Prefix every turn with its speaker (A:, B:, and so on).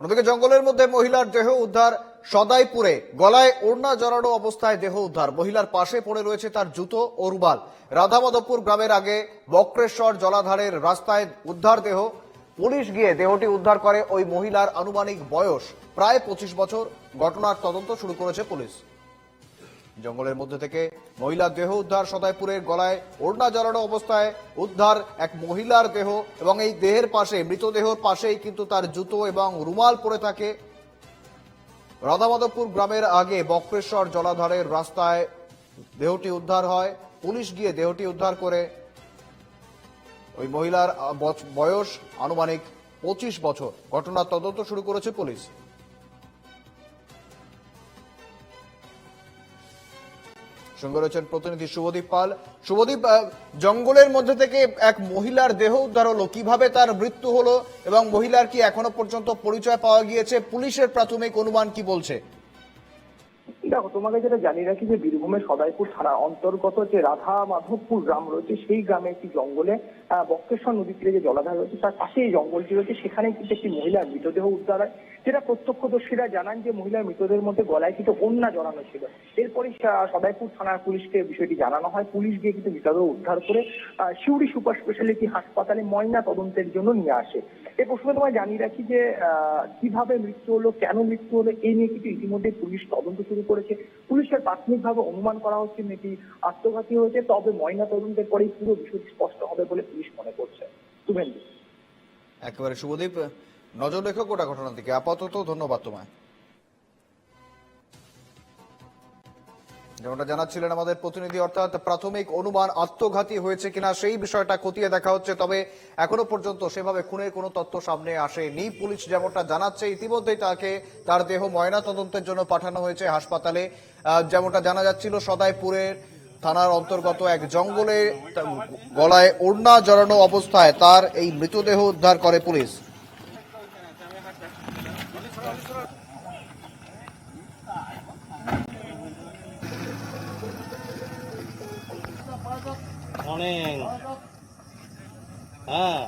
A: অন্যদিকে জঙ্গলের মধ্যে মহিলার দেহ উদ্ধার, সদাইপুরে গলায় ওড়না জড়ানো অবস্থায় দেহ উদ্ধার। মহিলার পাশে পড়ে রয়েছে তার জুতো ও রুমাল। রাধামাধবপুর গ্রামের আগে বক্রেশ্বর জলাধারের রাস্তায় উদ্ধার দেহ। পুলিশ গিয়ে দেহটি উদ্ধার করে ওই মহিলার আনুমানিক বয়স। প্রায় পঁচিশ বছর। ঘটনার তদন্ত শুরু করেছে পুলিশ। জঙ্গলের মধ্যে থেকে মহিলার দেহ উদ্ধার সদাইপুরের গলায় ওড়না জড়ানো অবস্থায় উদ্ধার এক মহিলার দেহ এবং এই দেহের পাশে, মৃতদেহর পাশেই কিন্তু তার জুতো এবং রুমাল পরে থাকে। রাধামাধবপুর গ্রামের আগে বক্রেশ্বর জলাধারের রাস্তায় দেহটি উদ্ধার হয়। পুলিশ গিয়ে দেহটি উদ্ধার করে। ওই মহিলার বয়স আনুমানিক পঁচিশ বছর। ঘটনার তদন্ত শুরু করেছে পুলিশ। সঙ্গে রয়েছেন প্রতিনিধি শুভদীপ পাল। শুভদীপ জঙ্গলের মধ্যে থেকে এক মহিলার দেহ উদ্ধার হলো। কীভাবে তার মৃত্যু হলো এবং মহিলার কি এখনও পর্যন্ত পরিচয় পাওয়া গিয়েছে? পুলিশের প্রাথমিক অনুমান কি বলছে?
B: দেখো, তোমাকে যেটা জানিয়ে রাখি যে বীরভূমের সদাইপুর থানার অন্তর্গত যে রাধা মাধবপুর গ্রাম রয়েছে, সেই গ্রামে একটি জঙ্গলে বক্রেশ্বর নদী তীরে যে জলাধার রয়েছে, তার পাশে এই জঙ্গলটি রয়েছে। সেখানে কিন্তু একটি মহিলার মৃতদেহ উদ্ধার হয়, যেটা প্রত্যক্ষদর্শীরা জানান যে মহিলার মৃতদেহের মধ্যে গলায় কিন্তু ওন্না জড়ানো ছিল। এরপরে সদাইপুর থানার পুলিশকে বিষয়টি জানানো হয়। পুলিশ গিয়ে কিন্তু মৃতদেহ উদ্ধার করে সিউড়ি সুপার স্পেশালিটি হাসপাতালে ময়না তদন্তের জন্য নিয়ে আসে। এ প্রসঙ্গে তোমায় জানিয়ে রাখি যে কীভাবে মৃত্যু হলো, কেন মৃত্যু হলো, এই নিয়ে কিন্তু ইতিমধ্যে পুলিশ তদন্ত শুরু করেছে। পুলিশের প্রাথমিকভাবে অনুমান করা হচ্ছে মেয়েটি আত্মঘাতী হয়েছে, তবে ময়না তদন্তের পরেই পুরো বিষয়টি স্পষ্ট হবে বলে পুলিশ মনে করছে। শুভেন্দু।
A: একেবারে শুভদীপ, নজর রেখো গোটা ঘটনার দিকে আপাতত ধন্যবাদ তোমায়। যেমনটা জানাচ্ছিলেন আমাদের প্রতিনিধি, অর্থাৎ প্রাথমিক অনুমান আত্মঘাতী হয়েছে কিনা সেই বিষয়টা খতিয়ে দেখা হচ্ছে, তবে এখনও পর্যন্ত সেভাবে খুনের কোনো তথ্য সামনে আসেনি। পুলিশ যেমনটা জানাচ্ছে, ইতিমধ্যেই তাকে, তার দেহ ময়না তদন্তের জন্য পাঠানো হয়েছে হাসপাতালে। যেমনটা জানা যাচ্ছিল সদাইপুরের থানার অন্তর্গত এক জঙ্গলে গলায় ওড়না জড়ানো অবস্থায় তার এই মৃতদেহ উদ্ধার করে পুলিশ।
C: অনেক হ্যাঁ